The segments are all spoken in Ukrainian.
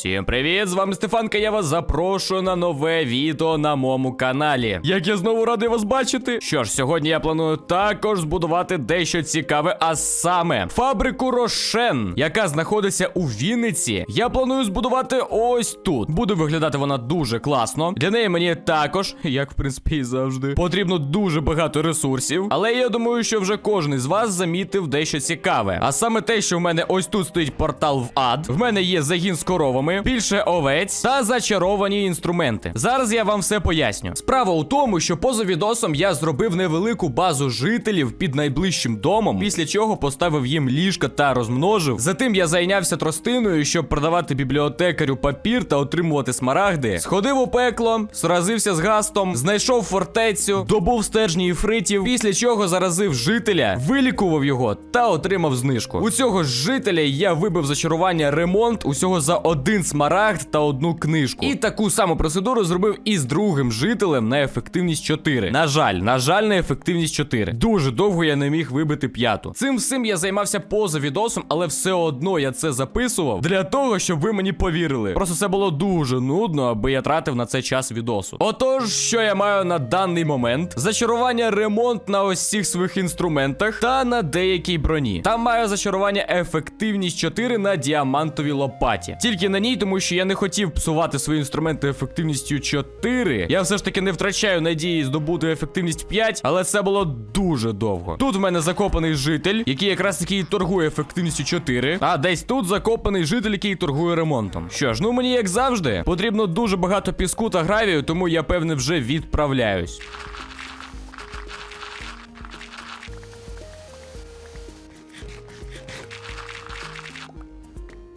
Всім привіт! З вами Стефанка. Я вас запрошую на нове відео на моєму каналі. Як я знову радий вас бачити. Що ж, сьогодні я планую також збудувати дещо цікаве, а саме фабрику Рошен, яка знаходиться у Вінниці. Я планую збудувати ось тут. Буде виглядати вона дуже класно. Для неї мені також, як в принципі і завжди, потрібно дуже багато ресурсів. Але я думаю, що вже кожен з вас замітив дещо цікаве. А саме те, що в мене ось тут стоїть портал в ад. В мене є загін з коровами, більше овець та зачаровані інструменти. Зараз я вам все поясню. Справа у тому, що поза відосом я зробив невелику базу жителів під найближчим домом, після чого поставив їм ліжка та розмножив. Затим я зайнявся тростиною, щоб продавати бібліотекарю папір та отримувати смарагди. Сходив у пекло, сразився з гастом, знайшов фортецю, добув стержні іфритів, після чого заразив жителя, вилікував його та отримав знижку. У цього ж жителя я вибив зачарування ремонт усього за один смарагд та одну книжку. І таку саму процедуру зробив і з другим жителем на ефективність 4. На жаль, на жаль, на ефективність 4. Дуже довго я не міг вибити п'яту. Цим всім я займався поза відосом, але все одно я це записував для того, щоб ви мені повірили. Просто це було дуже нудно, аби я тратив на це час відосу. Отож, що я маю на даний момент: зачарування ремонт на цих своїх інструментах та на деякій броні. Там маю зачарування ефективність 4 на діамантовій лопаті. Тільки на ній, тому що я не хотів псувати свої інструменти ефективністю 4. Я все ж таки не втрачаю надії здобути ефективність 5, але це було дуже довго. Тут в мене закопаний житель, який якраз таки торгує ефективністю 4. А десь тут закопаний житель, який торгує ремонтом. Що ж, ну мені як завжди, потрібно дуже багато піску та гравію, тому я певне вже відправляюсь.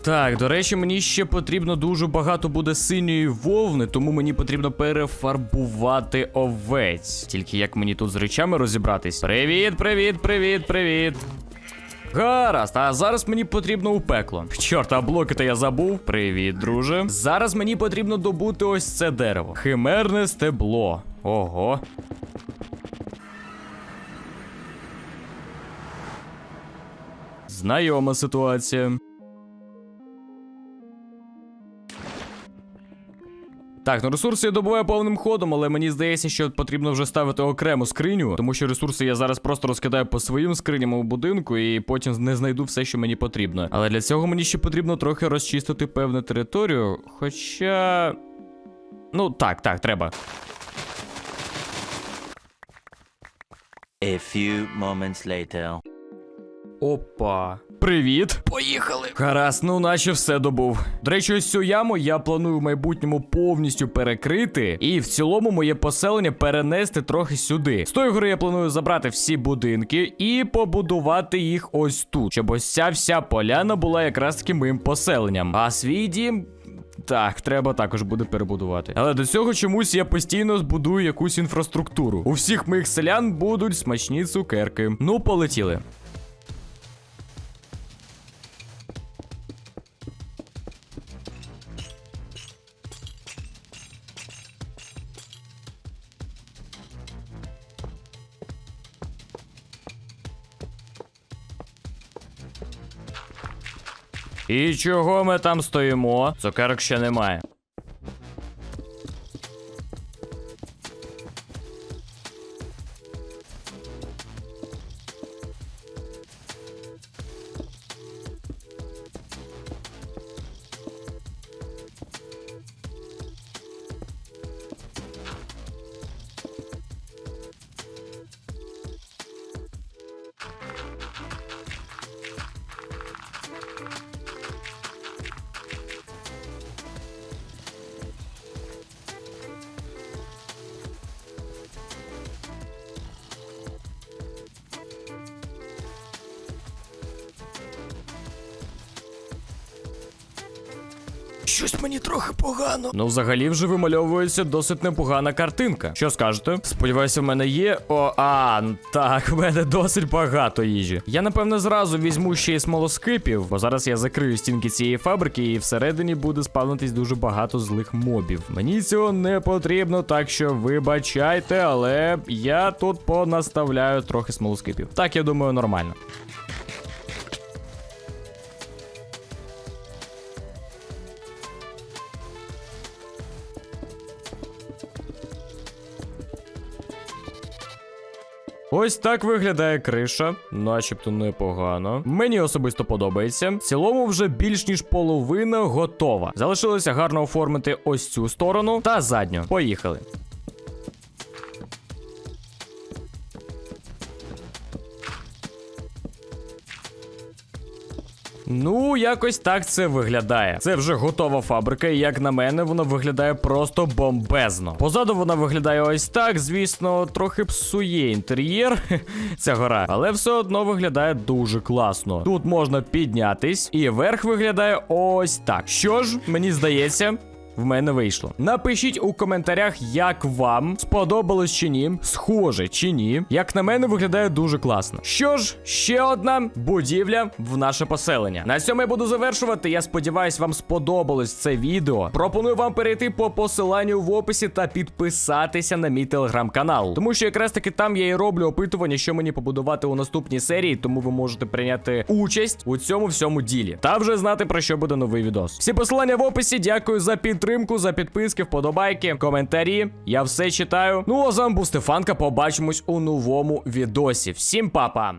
Так, до речі, мені ще потрібно дуже багато буде синьої вовни, тому мені потрібно перефарбувати овець. Тільки як мені тут з речами розібратись? Привіт, привіт, привіт, привіт. Гаразд, а зараз мені потрібно у пекло. Чорт, а блоки-то я забув. Привіт, друже. Зараз мені потрібно добути ось це дерево. Химерне стебло. Ого. Знайома ситуація. Так, ну ресурси я добуваю повним ходом, але мені здається, що потрібно вже ставити окрему скриню, тому що ресурси я зараз просто розкидаю по своїм скриням у будинку і потім не знайду все, що мені потрібно. Але для цього мені ще потрібно трохи розчистити певну територію. Хоча. Ну так, так, треба. A few moments later. Опа. Привіт. Поїхали. Гаразд, ну наче все добув. До речі, ось цю яму я планую в майбутньому повністю перекрити. І в цілому моє поселення перенести трохи сюди. З тої гори я планую забрати всі будинки і побудувати їх ось тут. Щоб ось ця вся поляна була якраз таки моїм поселенням. А свій дім. Так, треба також буде перебудувати. Але до цього чомусь я постійно збудую якусь інфраструктуру. У всіх моїх селян будуть смачні цукерки. Ну, полетіли. І чого ми там стоїмо? Цукерок ще немає. Щось мені трохи погано. Ну, взагалі, вже вимальовується досить непогана картинка. Що скажете? Сподіваюся, в мене є. О, а, так, в мене досить багато їжі. Я напевне зразу візьму ще й смолоскипів, бо зараз я закрию стінки цієї фабрики, і всередині буде спавнитись дуже багато злих мобів. Мені цього не потрібно, так що вибачайте, але я тут понаставляю трохи смолоскипів. Так, я думаю, нормально. Ось так виглядає криша, начебто непогано. Мені особисто подобається. В цілому вже більш ніж половина готова. Залишилося гарно оформити ось цю сторону та задню. Поїхали. Ну, якось так це виглядає. Це вже готова фабрика, і як на мене, вона виглядає просто бомбезно. Позаду вона виглядає ось так. Звісно, трохи псує інтер'єр. Ця гора, але все одно виглядає дуже класно. Тут можна піднятись, і верх виглядає ось так. Що ж, мені здається. В мене вийшло. Напишіть у коментарях, як вам сподобалось чи ні, схоже чи ні. Як на мене, виглядає дуже класно. Що ж, ще одна будівля в наше поселення. На цьому я буду завершувати. Я сподіваюсь, вам сподобалось це відео. Пропоную вам перейти по посиланню в описі та підписатися на мій телеграм-канал. Тому що якраз таки там я і роблю опитування, що мені побудувати у наступній серії, тому ви можете прийняти участь у цьому всьому ділі. Та вже знати про що буде новий відос. Всі посилання в описі. Дякую за підтримку, за підписки, вподобайки, коментарі. Я все читаю. Ну а з Стефанка. Побачимось у новому відосі. Всім па-па!